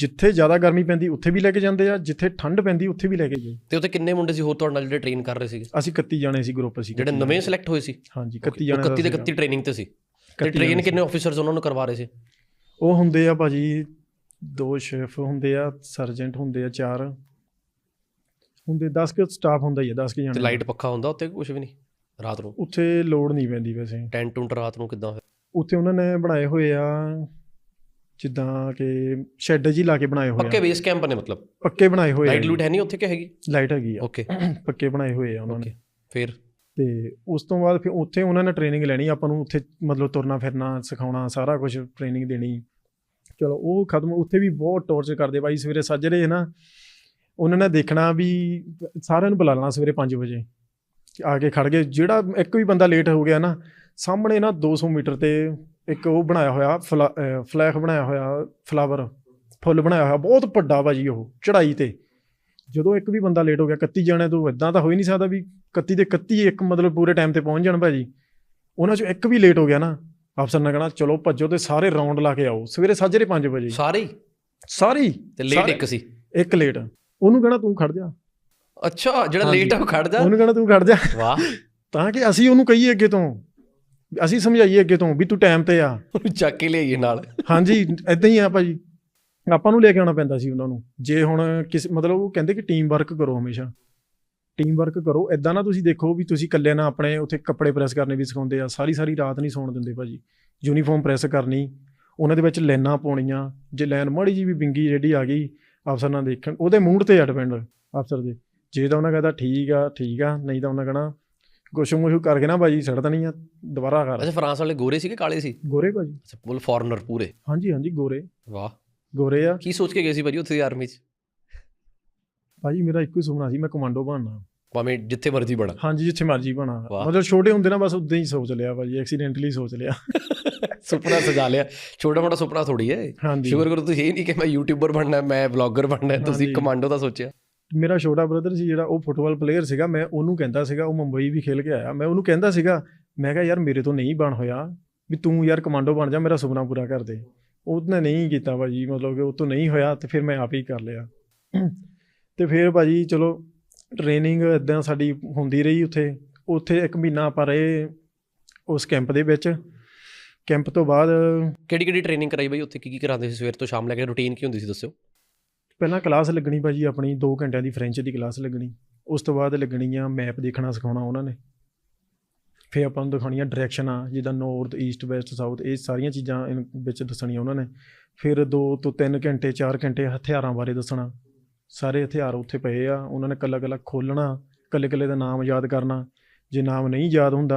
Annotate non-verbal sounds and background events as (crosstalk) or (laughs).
ਜਿੱਥੇ ਜ਼ਿਆਦਾ ਗਰਮੀ ਪੈਂਦੀ ਉੱਥੇ ਵੀ ਲੈ ਕੇ ਜਾਂਦੇ ਆ ਜਿੱਥੇ ਠੰਡ ਪੈਂਦੀ ਉੱਥੇ ਵੀ ਲੈ ਕੇ ਜਾਂਦੇ ਤੇ ਉੱਥੇ ਕਿੰਨੇ ਮੁੰਡੇ ਸੀ ਹੋਰ ਤੁਹਾਡੇ ਨਾਲ ਜਿਹੜੇ ਟ੍ਰੇਨ ਕਰ ਰਹੇ ਸੀਗੇ? ਅਸੀਂ 31 ਜਾਣੇ ਸੀ ਗਰੁੱਪ ਸੀ ਜਿਹੜੇ ਨਵੇਂ ਸਿਲੈਕਟ ਹੋਏ ਸੀ? ਹਾਂਜੀ 31 31 ਜਾਣੇ ਉਹ 31 ਦੇ 31 ਟ੍ਰੇਨਿੰਗ ਤੇ ਸੀ। ਤੇ 31 ਟ੍ਰੇਨ ਕਿੰਨੇ ਆਫੀਸਰਸ ਉਹਨਾਂ ਨੂੰ ਕਰਵਾ ਰਹੇ ਸੀ? ਉਹ ਹੁੰਦੇ ਆ ਭਾਜੀ ਦੋ ਸ਼ੈਫ ਹੁੰਦੇ ਆ ਸਰਜੈਂਟ ਹੁੰਦੇ ਆ ਚਾਰ। ਹੁੰਦੇ 10 ਕੁ ਸਟਾਫ ਹੁੰਦਾ ਹੀ ਆ 10 ਕੁ ਤੇ ਜਾਣੇ ਲਾਈਟ ਪੱਖਾ ਹੁੰਦਾ ਉੱਥੇ ਕੁਝ ਵੀ ਨਹੀਂ ਰਾਤ ਨੂੰ? ਉੱਥੇ ਲੋਡ ਨਹੀਂ ਪੈਂਦੀ ਵੈਸੇ। ਟੈਂਟ ਟੁੰਟ ਰਾਤ ਨੂੰ ਕਿੱਦਾਂ ਉੱਥੇ ਉਹਨਾਂ ਨੇ ਬਣਾਏ ਹੋਏ ਆ ਜਿੱਦਾਂ ਕਿ ਸ਼ੈੱਡ ਜੀ ਲਾ ਕੇ ਬਣਾਏ ਹੋਏ ਪੱਕੇ ਆ ਬੇਸ ਕੈਂਪ ਨੇ ਮਤਲਬ? ਪੱਕੇ ਬਣਾਏ ਹੋਏ ਆ। ਲਾਈਟ ਲੂਟ ਹੈ ਨਹੀਂ ਉੱਥੇ ਕਿ ਹੈਗੀ? ਲਾਈਟ ਹੈਗੀ ਆ। ਓਕੇ ਪੱਕੇ ਬਣਾਏ ਹੋਏ ਆ ਉਹਨਾਂ ਨੇ। ਫਿਰ? ਤੇ ਉਸ ਤੋਂ ਬਾਅਦ ਫਿਰ ਉੱਥੇ ਉਹਨਾਂ ਨੇ ਟ੍ਰੇਨਿੰਗ ਲੈਣੀ ਆਪਾਂ ਨੂੰ ਉੱਥੇ ਮਤਲਬ ਤੁਰਨਾ ਫਿਰਨਾ ਸਿਖਾਉਣਾ ਸਾਰਾ ਕੁਝ ਟ੍ਰੇਨਿੰਗ ਦੇਣੀ। ਚਲੋ ਉਹ ਖਤਮ ਉੱਥੇ ਵੀ ਬਹੁਤ ਟੌਰਚਰ ਕਰਦੇ ਬਾਈ ਸਵੇਰੇ ਸੱਜਰੇ ਨਾ ਉਹਨਾਂ ਨੇ ਦੇਖਣਾ ਵੀ ਸਾਰਿਆਂ ਨੂੰ ਬੁਲਾ ਲੈਣਾ ਸਵੇਰੇ 5 ਵਜੇ। ਆ ਕੇ ਖੜ ਗਏ। ਜਿਹੜਾ ਇੱਕ ਵੀ ਬੰਦਾ ਲੇਟ ਹੋ ਗਿਆ ਨਾ ਸਾਹਮਣੇ ਨਾ 200 ਮੀਟਰ ਤੇ ਇੱਕ ਉਹ ਬਣਾਇਆ ਹੋਇਆ ਫਲੈਗ ਬਣਾਇਆ ਹੋਇਆ ਫਲਾਵਰ ਫੁੱਲ ਬਣਾਇਆ ਹੋਇਆ ਬਹੁਤ ਵੱਡਾ ਭਾਜੀ ਉਹ ਚੜਾਈ ਤੇ। ਜਦੋਂ ਇੱਕ ਵੀ ਬੰਦਾ ਲੇਟ ਹੋ ਗਿਆ 31 ਜਾਣੇ ਤੋਂ ਇਦਾਂ ਤਾਂ ਹੋ ਹੀ ਨਹੀਂ ਸਕਦਾ ਵੀ 31 ਦੇ 31 ਇੱਕ ਮਤਲਬ ਪੂਰੇ ਟਾਈਮ ਤੇ ਪਹੁੰਚ ਜਾਣ ਭਾਜੀ। ਉਹਨਾਂ ਚੋਂ ਇੱਕ ਵੀ ਲੇਟ ਹੋ ਗਿਆ ਨਾ ਅਫਸਰ ਨੇ ਕਹਣਾ ਚਲੋ ਭੱਜੋ ਤੇ ਸਾਰੇ ਰਾਉਂਡ ਲਾ ਕੇ ਆਓ ਸਵੇਰੇ ਸਾਜਰੇ 5 ਵਜੇ। ਸਾਰੇ? ਸਾਰੀ ਤੇ ਲੇਟ ਇੱਕ ਸੀ? ਇੱਕ ਲੇਟ ਉਹਨੂੰ ਕਹਣਾ ਤੂੰ ਖੜ ਜਾ। ਅੱਛਾ ਜਿਹੜਾ। ਲੇਟ ਆ ਉਹ ਖੜ ਜਾ? ਉਹਨੂੰ ਕਹਣਾ ਤੂੰ ਖੜ ਜਾ। ਵਾਹ। ਤਾਂ ਕਿ ਅਸੀਂ ਉਹਨੂੰ ਕਹੀਏ ਅੱਗੇ ਤੋਂ। ਅਸੀਂ ਸਮਝਾਈਏ ਅੱਗੇ ਤੋਂ ਵੀ ਤੂੰ ਟਾਈਮ ਤੇ ਆ। ਉਹਨੂੰ ਚੱਕ ਕੇ ਲਿਆਈਏ ਨਾਲ। ਹਾਂਜੀ ਇਦਾਂ ਹੀ ਆ ਭਾਜੀ। ਆਪਾਂ ਨੂੰ ਲੈ ਕੇ ਆਉਣਾ ਪੈਂਦਾ ਸੀ ਉਹਨਾਂ ਨੂੰ। ਜੇ ਹੁਣ ਕਿਸ ਮਤਲਬ ਉਹ ਕਹਿੰਦੇ ਕਿ ਟੀਮ ਵਰਕ ਕਰੋ ਹਮੇਸ਼ਾ। ਟੀਮ ਵਰਕ ਕਰੋ। ਇਦਾਂ ਨਾ ਤੁਸੀਂ ਦੇਖੋ ਵੀ ਤੁਸੀਂ ਇਕੱਲੇ ਨਾ ਆਪਣੇ ਉੱਥੇ ਕੱਪੜੇ ਪ੍ਰੈਸ ਕਰਨੇ ਵੀ ਸਿਖਾਉਂਦੇ ਆ। ਸਾਰੀ ਸਾਰੀ ਰਾਤ ਨਹੀਂ ਸੌਣ ਦਿੰਦੇ ਭਾਜੀ। ਯੂਨੀਫਾਰਮ ਪ੍ਰੈਸ ਕਰਨੀ। ਉਹਨਾਂ ਦੇ ਵਿੱਚ ਲਾਈਨਾਂ ਪਾਉਣੀਆਂ। ਜੇ ਲਾਈਨ ਮਾੜੀ ਜੀ ਵੀ ਬਿੰਗੀ ਜਿਹੜੀ ਆ ਗਈ ਅਫਸਰ ਨਾਲ ਦੇਖਣ। ਉਹਦੇ ਮੂਡ ਤੇ ਆ ਡਿਪੈਂਡ ਅਫਸਰ ਦੇ। ਜੇ ਤਾਂ ਉਹਨਾਂ ਕਹਿੰਦਾ ਠੀਕ ਆ ਠੀਕ ਆ। ਨਹੀਂ ਤਾਂ ਉਹਨਾਂ ਕਹਣਾ ਕੁਛ ਮੁਛ ਕਰਕੇ ਨਾ ਭਾਜੀ ਛੱਡ ਦੇਣੀ ਆ ਦੁਬਾਰਾ ਕਰ। ਅੱਛਾ ਫਰਾਂਸ ਵਾਲੇ ਗੋਰੇ ਸੀਗੇ ਕਾਲੇ ਸੀ? ਗੋਰੇ ਭਾਜੀ ਅੱਛਾ ਫੁੱਲ ਫੋਰਨਰ ਪੂਰੇ? ਹਾਂਜੀ ਹਾਂਜੀ ਗੋਰੇ। ਵਾਹ। ਗੋਰੇ ਆ। ਕੀ ਸੋਚ ਕੇ ਗਏ ਸੀ ਭਾਜੀ ਉੱਥੇ ਦੀ ਆਰਮੀ 'ਚ? ਭਾਜੀ ਮੇਰਾ ਇੱਕੋ ਹੀ ਸੁਪਨਾ ਸੀ ਮੈਂ ਕਮਾਂਡੋ ਬਣਨਾ। ਭਾਵੇਂ ਜਿੱਥੇ ਮਰਜ਼ੀ ਬਣਾ। ਹਾਂਜੀ ਜਿੱਥੇ ਮਰਜ਼ੀ ਬਣਾ। ਮਤਲਬ ਛੋਟੇ ਹੁੰਦੇ ਨਾ ਬਸ ਉਦਾਂ ਹੀ ਸੋਚ ਲਿਆ ਭਾਜੀ ਐਕਸੀਡੈਂਟਲੀ ਸੋਚ ਲਿਆ। (laughs) ਸੁਪਨਾ ਸਜਾ ਲਿਆ। ਛੋਟਾ ਮੋਟਾ ਸੁਪਨਾ ਥੋੜੀ ਹੈ ਸ਼ੁਕਰ ਕਰੋ ਤੁਸੀਂ ਇਹ ਨਹੀਂ ਕਿ ਮੈਂ ਯੂਟਿਊਬਰ ਬਣਨਾ ਮੈਂ ਵਲੌਗਰ ਬਣਨਾ ਤੁਸੀਂ। ਕਮਾਂਡੋ ਦਾ ਸੋਚਿਆ। ਮੇਰਾ ਛੋਟਾ ਬ੍ਰਦਰ ਸੀ ਜਿਹੜਾ ਉਹ ਫੁੱਟਬਾਲ ਪਲੇਅਰ ਸੀਗਾ, ਮੈਂ ਉਹਨੂੰ ਕਹਿੰਦਾ ਸੀਗਾ, ਉਹ ਮੁੰਬਈ ਵੀ ਖੇਲ ਕੇ ਆਇਆ। ਮੈਂ ਉਹਨੂੰ ਕਹਿੰਦਾ ਸੀਗਾ, ਮੈਂ ਕਿਹਾ, ਯਾਰ, ਮੇਰੇ ਤੋਂ ਨਹੀਂ ਬਣ ਹੋਇਆ, ਵੀ ਤੂੰ ਯਾਰ ਕਮਾਂਡੋ ਬਣ ਜਾ, ਮੇਰਾ ਸੁਪਨਾ ਪੂਰਾ ਕਰ ਦੇ। ਉਹਨੇ ਨਹੀਂ ਕੀਤਾ ਭਾਜੀ, ਮਤਲਬ ਕਿ ਉਹ ਤੋਂ ਨਹੀਂ ਹੋਇਆ ਤੇ ਫਿਰ ਮੈਂ ਆਪ ਹੀ ਕਰ ਲਿਆ। ਤੇ ਫਿਰ ਭਾਜੀ, ਚਲੋ ਟ੍ਰੇਨਿੰਗ ਇਦਾਂ ਸਾਡੀ ਹੁੰਦੀ ਰਹੀ ਉੱਥੇ। ਉੱਥੇ ਇੱਕ ਮਹੀਨਾ ਆਪਾਂ ਰਹੇ ਉਸ ਕੈਂਪ ਦੇ ਵਿੱਚ। ਕੈਂਪ ਤੋਂ ਬਾਅਦ ਕਿਹੜੀ ਕਿਹੜੀ ਟ੍ਰੇਨਿੰਗ ਕਰਾਈ ਬਾਈ? ਉੱਥੇ ਕੀ ਕੀ ਕਰਾਉਂਦੇ ਸੀ? ਸਵੇਰ ਤੋਂ ਸ਼ਾਮ ਲੈ ਕੇ ਰੁਟੀਨ ਕੀ ਹੁੰਦੀ ਸੀ, ਦੱਸਿਓ? ਪਹਿਲਾਂ ਕਲਾਸ ਲੱਗਣੀ ਭਾਜੀ ਆਪਣੀ 2 ਘੰਟਿਆਂ ਦੀ ਫ੍ਰੈਂਚ ਦੀ ਕਲਾਸ ਲੱਗਣੀ। ਉਸ ਤੋਂ ਬਾਅਦ ਲੱਗਣੀ ਆ ਮੈਪ ਦੇਖਣਾ ਸਿਖਾਉਣਾ ਉਹਨਾਂ ਨੇ। ਫਿਰ ਆਪਾਂ ਨੂੰ ਦਿਖਾਉਣੀਆਂ ਡਾਇਰੈਕਸ਼ਨਾਂ, ਜਿੱਦਾਂ ਨਾਰਥ ਈਸਟ ਵੈਸਟ ਸਾਊਥ ਇਹ ਸਾਰੀਆਂ ਚੀਜ਼ਾਂ ਇਨ ਵਿੱਚ ਦੱਸਣੀਆਂ ਉਹਨਾਂ ਨੇ। ਫਿਰ 2 ਤੋਂ 3 ਘੰਟੇ 4 ਘੰਟੇ ਹਥਿਆਰਾਂ ਬਾਰੇ ਦੱਸਣਾ। ਸਾਰੇ ਹਥਿਆਰ ਉੱਥੇ ਪਏ ਆ, ਉਹਨਾਂ ਨੇ ਕੱਲਾ ਕੱਲਾ ਖੋਲਣਾ ਕੱਲੇ ਕੱਲੇ ਦਾ ਨਾਮ ਯਾਦ ਕਰਨਾ। ਜੇ ਨਾਮ ਨਹੀਂ ਯਾਦ ਹੁੰਦਾ